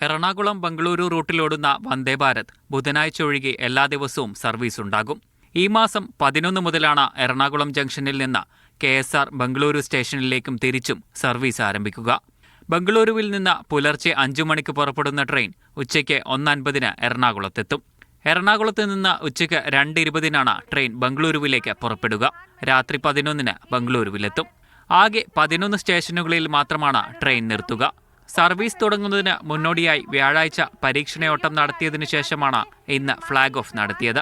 എറണാകുളം ബംഗളൂരു റൂട്ടിലോടുന്ന വന്ദേ ഭാരത് ബുധനാഴ്ച ഒഴികെ എല്ലാ ദിവസവും സർവീസ് ഉണ്ടാകും ഈ മാസം പതിനൊന്ന് മുതലാണ് എറണാകുളം ജംഗ്ഷനിൽ നിന്ന് കെ എസ് ആർ ബംഗളൂരു സ്റ്റേഷനിലേക്കും തിരിച്ചും സർവീസ് ആരംഭിക്കുക. ബംഗളൂരുവിൽ നിന്ന് പുലർച്ചെ അഞ്ചു മണിക്ക് പുറപ്പെടുന്ന ട്രെയിൻ ഉച്ചയ്ക്ക് ഒന്നൻപതിന് എറണാകുളത്തെത്തും. എറണാകുളത്ത് നിന്ന് ഉച്ചയ്ക്ക് രണ്ട് ഇരുപതിനാണ് ട്രെയിൻ ബംഗളൂരുവിലേക്ക് പുറപ്പെടുക. രാത്രി പതിനൊന്നിന് ബംഗളൂരുവിലെത്തും. ആകെ പതിനൊന്ന് സ്റ്റേഷനുകളിൽ മാത്രമാണ് ട്രെയിൻ നിർത്തുക. സർവീസ് തുടങ്ങുന്നതിന് മുന്നോടിയായി വ്യാഴാഴ്ച പരീക്ഷണയോട്ടം നടത്തിയതിനു ശേഷമാണ് ഇന്ന് ഫ്ളാഗ് ഓഫ് നടത്തിയത്.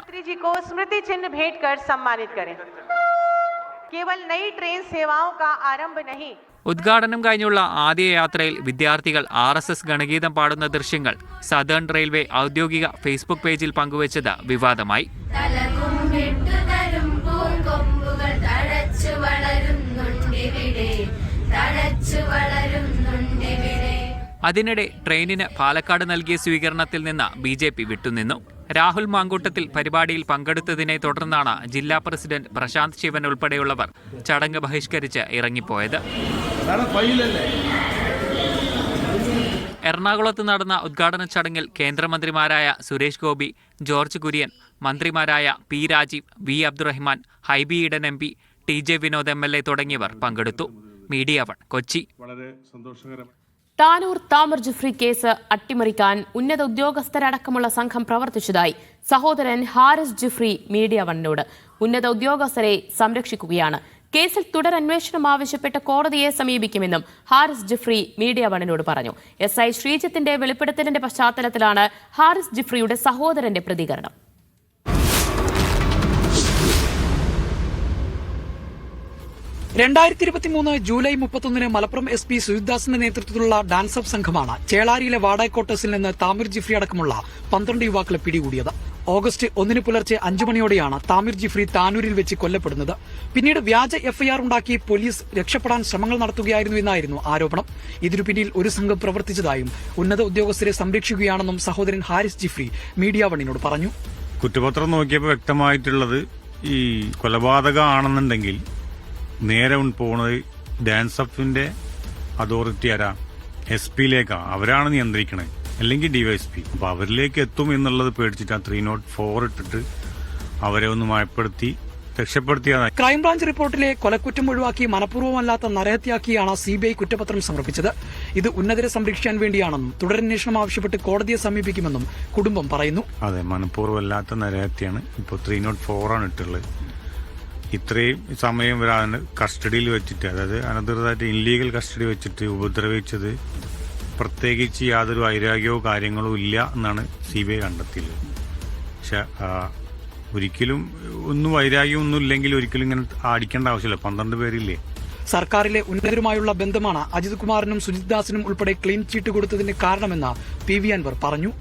കേവൽ നയി ട്രെയിൻ സേവാവും കാ ആരംഭ നഹി ഉദ്ഘാടനം കഴിഞ്ഞുള്ള ആദ്യ യാത്രയിൽ വിദ്യാർത്ഥികൾ ആർ എസ് എസ് ഗണഗീതം പാടുന്ന ദൃശ്യങ്ങൾ സദേൺ റെയിൽവേ ഔദ്യോഗിക ഫേസ്ബുക്ക് പേജിൽ പങ്കുവച്ചത് വിവാദമായി. അതിനിടെ ട്രെയിനിന് പാലക്കാട് നൽകിയ സ്വീകരണത്തിൽ നിന്ന് ബി ജെ പി വിട്ടുനിന്നു. രാഹുൽ മാങ്കൂട്ടത്തിൽ പരിപാടിയിൽ പങ്കെടുത്തതിനെ തുടർന്നാണ് ജില്ലാ പ്രസിഡന്റ് പ്രശാന്ത് ശിവൻ ഉൾപ്പെടെയുള്ളവർ ചടങ്ങ് ബഹിഷ്കരിച്ച് ഇറങ്ങിപ്പോയത്. എറണാകുളത്ത് നടന്ന ഉദ്ഘാടന ചടങ്ങിൽ കേന്ദ്രമന്ത്രിമാരായ സുരേഷ് ഗോപി ജോർജ് കുര്യൻ മന്ത്രിമാരായ P Rajeev V Abdurahman Hibi Eden M P T J Vinod M L A തുടങ്ങിയവർ പങ്കെടുത്തു. Media one Kochi. വളരെ സന്തോഷകരമായി താനൂർ താമർ ജുഫ്രി കേസ് അട്ടിമറിക്കാൻ ഉന്നത ഉദ്യോഗസ്ഥരടക്കമുള്ള സംഘം പ്രവർത്തിച്ചതായി സഹോദരൻ ഹാരിസ് ജുഫ്രി മീഡിയ വണ്ണിനോട്. ഉന്നത ഉദ്യോഗസ്ഥരെ സംരക്ഷിക്കുകയാണ്. കേസിൽ തുടരന്വേഷണം ആവശ്യപ്പെട്ട് കോടതിയെ സമീപിക്കുമെന്നും ഹാരിസ് ജിഫ്രി മീഡിയ വണ്ണിനോട് പറഞ്ഞു. എസ് ഐ ശ്രീജിത്തിന്റെ വെളിപ്പെടുത്തലിന്റെ പശ്ചാത്തലത്തിലാണ് ഹാരിസ് ജിഫ്രിയുടെ സഹോദരന്റെ പ്രതികരണം. രണ്ടായിരത്തി ഇരുപത്തി മൂന്ന് ജൂലൈ മുപ്പത്തൊന്നിന് മലപ്പുറം എസ് പി സുജിത്ദാസിന്റെ നേതൃത്വത്തിലുള്ള ഡാൻസ് ഓഫ് സംഘമാണ് ചേളാരിയിലെ വാടായ് നിന്ന് താമിർ ജിഫ്രി അടക്കമുള്ള പന്ത്രണ്ട് യുവാക്കളെ പിടികൂടിയത്. ഓഗസ്റ്റ് ഒന്നിന് പുലർച്ചെ അഞ്ചു മണിയോടെയാണ് താമിർ ജിഫ്രി താനൂരിൽ വെച്ച് കൊല്ലപ്പെടുന്നത്. പിന്നീട് വ്യാജ എഫ്ഐആർ ഉണ്ടാക്കി പോലീസ് രക്ഷപ്പെടാൻ ശ്രമങ്ങൾ നടത്തുകയായിരുന്നു എന്നായിരുന്നു ആരോപണം. ഇതിനു പിന്നിൽ ഒരു സംഘം പ്രവർത്തിച്ചതായും ഉന്നത ഉദ്യോഗസ്ഥരെ സംരക്ഷിക്കുകയാണെന്നും സഹോദരൻ ഹാരിസ് ജിഫ്രി മീഡിയ വണ്ണിനോട് പറഞ്ഞു. കുറ്റപത്രം നോക്കിയപ്പോൾ വ്യക്തമായിട്ടുള്ളത് ഈ കൊലപാതകമാണെന്നുണ്ടെങ്കിൽ നേരെ പോണത് ഡാൻസ് അപ്പിന്റെ അതോറിറ്റി ആരാ? എസ് പിയിലേക്കാണ് അവരാണ് നിയന്ത്രിക്കണേ. അല്ലെങ്കിൽ ഡിവൈഎസ്പി അപ്പൊ അവരിലേക്ക് എത്തും എന്നുള്ളത് പേടിച്ചിട്ട് ത്രീ നോട്ട് ഫോർ ഇട്ടിട്ട് അവരെ ഒന്ന് മയപ്പെടുത്തി രക്ഷപ്പെടുത്തിയതാണ് ക്രൈംബ്രാഞ്ച് റിപ്പോർട്ടിലെ കൊലക്കുറ്റം ഒഴിവാക്കി മനഃപൂർവമല്ലാത്ത നരഹത്യാക്കിയാണ് സിബിഐ കുറ്റപത്രം സമർപ്പിച്ചത്. ഇത് ഉന്നതരെ സംരക്ഷിക്കാൻ വേണ്ടിയാണെന്നും തുടരന്വേഷണം ആവശ്യപ്പെട്ട് കോടതിയെ സമീപിക്കുമെന്നും കുടുംബം പറയുന്നു. അതെ മനഃപൂർവമല്ലാത്ത നരഹത്യാണ് ഇപ്പോൾ ത്രീ നോട്ട് ഫോർ ആണ് ഇട്ടുള്ളത്. ഇത്രയും സമയം വരാതെ കസ്റ്റഡിയിൽ വെച്ചിട്ട് അതായത് അനധികൃതമായിട്ട് ഇൻലീഗൽ കസ്റ്റഡി വെച്ചിട്ട് ഉപദ്രവിച്ചത് പ്രത്യേകിച്ച് യാതൊരു വൈരാഗ്യമോ കാര്യങ്ങളോ ഇല്ല എന്നാണ് സി ബി ഐ കണ്ടെത്തിയത്. പക്ഷെ ഒരിക്കലും ഒന്നും വൈരാഗ്യം ഒന്നും ഇല്ലെങ്കിൽ ഒരിക്കലും ഇങ്ങനെ അടിക്കേണ്ട ആവശ്യമില്ല. പന്ത്രണ്ട് പേരില്ലേ? സർക്കാരിലെ ഉന്നതരുമായുള്ള ബന്ധമാണ് അജിത് കുമാറിനും സുജിത് ദാസിനും ഉൾപ്പെടെ ക്ലീൻ ചീട്ട് കൊടുത്തതിന് കാരണമെന്ന് പി വി അൻവർ പറഞ്ഞു.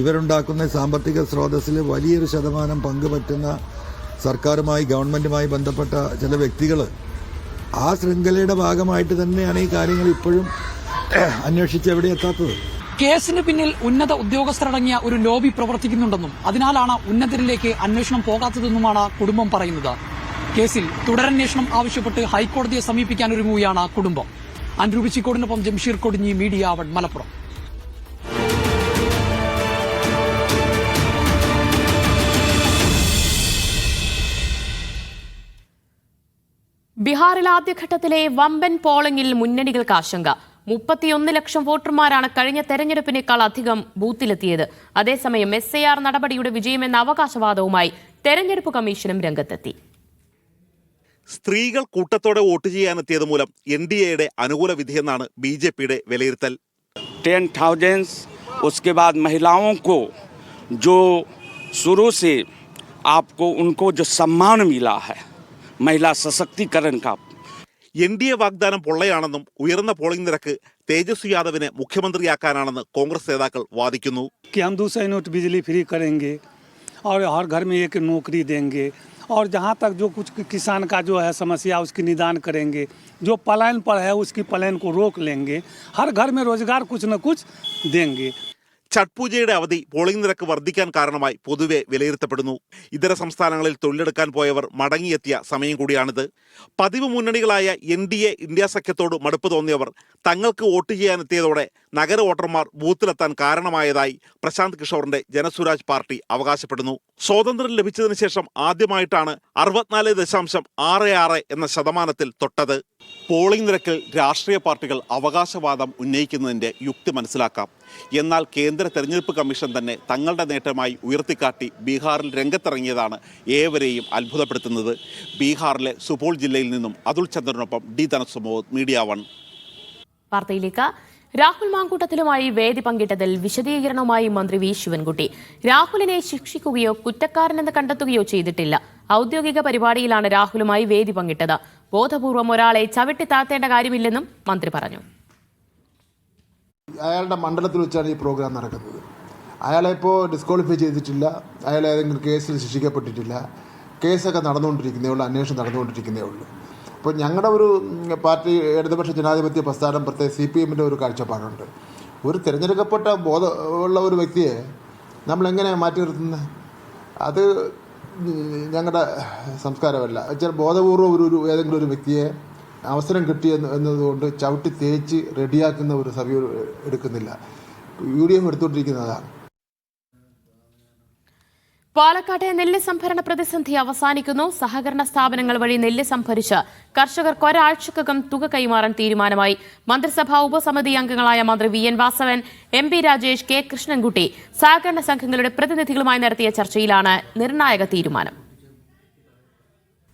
ഇവരുണ്ടാക്കുന്ന സാമ്പത്തിക സ്രോതസ്സിൽ വലിയൊരു ശതമാനം പങ്ക് പറ്റുന്ന സർക്കാരുമായി ഗവൺമെന്റുമായി ബന്ധപ്പെട്ട ചില വ്യക്തികൾ ആ ശൃംഖലയുടെ ഭാഗമായിട്ട് തന്നെയാണ് ഈ കാര്യങ്ങൾ ഇപ്പോഴും അന്വേഷിച്ച് എവിടെ എത്താത്തത്. കേസിന് പിന്നിൽ ഉന്നത ഉദ്യോഗസ്ഥരടങ്ങിയ ഒരു ലോബി പ്രവർത്തിക്കുന്നുണ്ടെന്നും അതിനാലാണ് ഉന്നതരിലേക്ക് അന്വേഷണം പോകാത്തതെന്നുമാണ് കുടുംബം പറയുന്നത്. കേസിൽ തുടരന്വേഷണം ആവശ്യപ്പെട്ട് ഹൈക്കോടതിയെ സമീപിക്കാൻ ഒരുങ്ങുകയാണ് കുടുംബം. അൻരൂപിച്ചിക്കോടിനൊപ്പം ജംഷീർ കൊടിഞ്ഞി മീഡിയ അവൺ മലപ്പുറം. ബീഹാറിൽ ആദ്യഘട്ടത്തിലെ വമ്പൻ പോളിംഗിൽ മുന്നണികൾക്ക് ആശങ്ക മുപ്പത്തിയൊന്ന് ലക്ഷം വോട്ടർമാരാണ് കഴിഞ്ഞ തെരഞ്ഞെടുപ്പിനേക്കാൾ അധികം ബൂത്തിലെത്തിയത് അതേസമയം എസ് എ ആർ നടപടിയുടെ വിജയമെന്ന അവകാശവാദവുമായി തെരഞ്ഞെടുപ്പ് കമ്മീഷനും രംഗത്തെത്തി സ്ത്രീകൾ കൂട്ടത്തോടെ വോട്ട് ചെയ്യാനെത്തിയത് മൂലം എൻ ഡി എയുടെ അനുകൂല വിധിയെന്നാണ് ബി ജെ പിയുടെ വിലയിരുത്തൽ टेन थाउजेंड्स उसके बाद महिलाओं को जो शुरू से आपको उनको जो सम्मान मिला है महिला सशक्तिकरण का എൻ ഡി എ വാഗ്ദാനം പൊള്ളയാണെന്നും ഉയർന്ന പോളിംഗ് നിരക്ക് തേജസ്വി യാദവിനെ മുഖ്യമന്ത്രിയാക്കാനാണെന്ന് കോൺഗ്രസ് നേതാക്കൾ വാദിക്കുന്നു कि हम दूसरे यूनिट बिजली फ्री करेंगे और हर घर में एक नौकरी देंगे और जहाँ तक जो कुछ किसान का जो है समस्या उसकी निदान करेंगे जो पलायन पर है उसकी पलायन को रोक लेंगे हर घर में रोजगार कुछ न कुछ देंगे ഛഠ് പൂജയുടെ അവധി പോളിംഗ് നിരക്ക് വർദ്ധിക്കാൻ കാരണമായി പൊതുവെ വിലയിരുത്തപ്പെടുന്നു. ഇതര സംസ്ഥാനങ്ങളിൽ തൊഴിലെടുക്കാൻ പോയവർ മടങ്ങിയെത്തിയ സമയം കൂടിയാണിത്. പതിവ് മുന്നണികളായ എൻ ഡി എ ഇന്ത്യ സഖ്യത്തോട് മടുപ്പ് തോന്നിയവർ തങ്ങൾക്ക് വോട്ട് ചെയ്യാനെത്തിയതോടെ നഗര വോട്ടർമാർ ബൂത്തിലെത്താൻ കാരണമായതായി പ്രശാന്ത് കിഷോറിന്റെ ജനസുരാജ് പാർട്ടി അവകാശപ്പെടുന്നു. സ്വാതന്ത്ര്യം ലഭിച്ചതിന് ശേഷം ആദ്യമായിട്ടാണ് അറുപത്തിനാല് ദശാംശം ആറ് ആറ് എന്ന ശതമാനത്തിൽ തൊട്ടത്. പോളിംഗ് നിരക്കിൽ രാഷ്ട്രീയ പാർട്ടികൾ അവകാശവാദം ഉന്നയിക്കുന്നതിന്റെ യുക്തി മനസ്സിലാക്കാം. എന്നാൽ കേന്ദ്ര തെരഞ്ഞെടുപ്പ് കമ്മീഷൻ തന്നെ തങ്ങളുടെ നേട്ടമായി ഉയർത്തിക്കാട്ടി ബീഹാറിൽ രംഗത്തിറങ്ങിയതാണ് ഏവരെയും അത്ഭുതപ്പെടുത്തുന്നത്. ബീഹാറിലെ സുപോൾ ജില്ലയിൽ നിന്നും അതുൽ ചന്ദ്രനൊപ്പം ഡി ധനസുമോ മീഡിയ വൺ. വാർത്തയിലേക്ക്. രാഹുൽ മാങ്കൂട്ടത്തിലുമായി വേദി പങ്കിട്ടതിൽ വിശദീകരണവുമായി മന്ത്രി വി. ശിവൻകുട്ടി. രാഹുലിനെ ശിക്ഷിക്കുകയോ കുറ്റക്കാരനെന്ന് കണ്ടെത്തുകയോ ചെയ്തിട്ടില്ല. ഔദ്യോഗിക പരിപാടിയിലാണ് രാഹുലുമായി വേദി പങ്കിട്ടത്. ബോധപൂർവം ഒരാളെ ചവിട്ടി താത്തേണ്ട കാര്യമില്ലെന്നും മന്ത്രി പറഞ്ഞു. അയാളുടെ മണ്ഡലത്തിൽ വെച്ചാണ് ഈ പ്രോഗ്രാം നടക്കുന്നത്. അയാളെ ഇപ്പോൾ ഡിസ്ക്വാളിഫൈ ചെയ്തിട്ടില്ല. അയാൾ ഏതെങ്കിലും കേസിൽ ശിക്ഷിക്കപ്പെട്ടിട്ടില്ല. കേസൊക്കെ നടന്നുകൊണ്ടിരിക്കുന്നേ ഉള്ളൂ അന്വേഷണം നടന്നുകൊണ്ടിരിക്കുന്നേ ഉള്ളൂ. അപ്പോൾ ഞങ്ങളുടെ ഒരു പാർട്ടി ഇടതുപക്ഷ ജനാധിപത്യ പ്രസ്ഥാനം പ്രത്യേക സി പി എമ്മിന്റെ ഒരു കാഴ്ചപ്പാടുണ്ട്. ഒരു തിരഞ്ഞെടുക്കപ്പെട്ട ബോധ ഉള്ള ഒരു വ്യക്തിയെ നമ്മളെങ്ങനെയാണ് മാറ്റി നിർത്തുന്നത് അത് ഞങ്ങളുടെ സംസ്കാരമല്ല. വെച്ചാൽ ബോധപൂർവം ഒരു ഏതെങ്കിലും ഒരു വ്യക്തിയെ അവസരം കിട്ടി എന്ന് എന്നതുകൊണ്ട് ചവിട്ടി തേച്ച് റെഡിയാക്കുന്ന ഒരു സഭ എടുക്കുന്നില്ല. യു ഡി എഫ് എടുത്തുകൊണ്ടിരിക്കുന്നതാണ് പാലക്കാട്ടെ നെല്ല് സംഭരണ പ്രതിസന്ധി അവസാനിക്കുന്നു. സഹകരണ സ്ഥാപനങ്ങൾ വഴി നെല്ല് സംഭരിച്ച് കർഷകർക്ക് ഒരാഴ്ചക്കകം തുക കൈമാറാൻ തീരുമാനമായി. മന്ത്രിസഭാ ഉപസമിതി അംഗങ്ങളായ മന്ത്രി V N Vasavan M P Rajesh K Krishnankutty സഹകരണ സംഘങ്ങളുടെ പ്രതിനിധികളുമായി നടത്തിയ ചർച്ചയിലാണ് നിർണായക തീരുമാനം.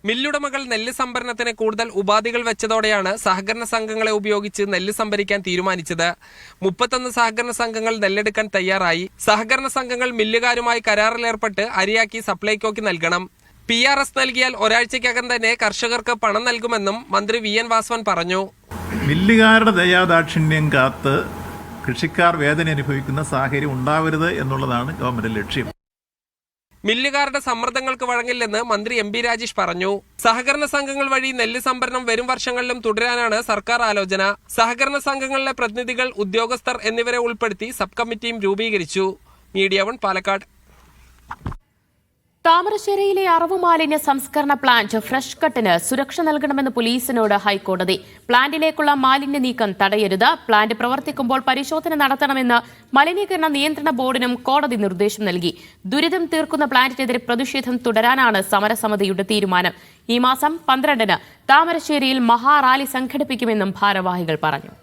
മില്ലുടമകൾ നെല്ല് സംഭരണത്തിന് കൂടുതൽ ഉപാധികൾ വെച്ചതോടെയാണ് സഹകരണ സംഘങ്ങളെ ഉപയോഗിച്ച് നെല്ല് സംഭരിക്കാൻ തീരുമാനിച്ചത്. മുപ്പത്തൊന്ന് സഹകരണ സംഘങ്ങൾ നെല്ലെടുക്കാൻ തയ്യാറായി. സഹകരണ സംഘങ്ങൾ മില്ലുകാരുമായി കരാറിലേർപ്പെട്ട് അരിയാക്കി സപ്ലൈകോയ്ക്ക് നൽകണം. പി ആർ എസ് നൽകിയാൽ ഒരാഴ്ചയ്ക്കകം തന്നെ കർഷകർക്ക് പണം നൽകുമെന്നും മന്ത്രി വി എൻ വാസവൻ പറഞ്ഞു. മില്ലുകാരുടെ ദയാദാക്ഷിണ്യം കാത്ത് കൃഷിക്കാർ വേദന അനുഭവിക്കുന്ന സാഹചര്യം ഉണ്ടാവരുത് എന്നുള്ളതാണ് ഗവൺമെന്റ് ലക്ഷ്യം. മില്ലുകാരുടെ സമ്മർദ്ദങ്ങൾക്ക് വഴങ്ങില്ലെന്ന് മന്ത്രി എം രാജേഷ് പറഞ്ഞു. സഹകരണ സംഘങ്ങൾ വഴി നെല്ല് സംഭരണം വരും വർഷങ്ങളിലും തുടരാനാണ് സർക്കാർ ആലോചന. സഹകരണ സംഘങ്ങളിലെ പ്രതിനിധികൾ ഉദ്യോഗസ്ഥർ എന്നിവരെ ഉൾപ്പെടുത്തി സബ് കമ്മിറ്റിയും രൂപീകരിച്ചു. Media one Palakkad. താമരശ്ശേരിയിലെ അറവ് മാലിന്യ സംസ്കരണ പ്ലാന്റ് ഫ്രഷ് കട്ടിന് സുരക്ഷ നൽകണമെന്ന് പോലീസിനോട് ഹൈക്കോടതി. പ്ലാന്റിലേക്കുള്ള മാലിന്യ നീക്കം തടയരുത്. പ്ലാന്റ് പ്രവർത്തിക്കുമ്പോൾ പരിശോധന നടത്തണമെന്ന് മലിനീകരണ നിയന്ത്രണ ബോർഡിനും കോടതി നിർദ്ദേശം നൽകി. ദുരിതം തീർക്കുന്ന പ്ലാന്റിനെതിരെ പ്രതിഷേധം തുടരാനാണ് സമരസമിതിയുടെ തീരുമാനം. ഈ മാസം പന്ത്രണ്ടിന് താമരശ്ശേരിയിൽ മഹാറാലി സംഘടിപ്പിക്കുമെന്നും ഭാരവാഹികൾ പറഞ്ഞു.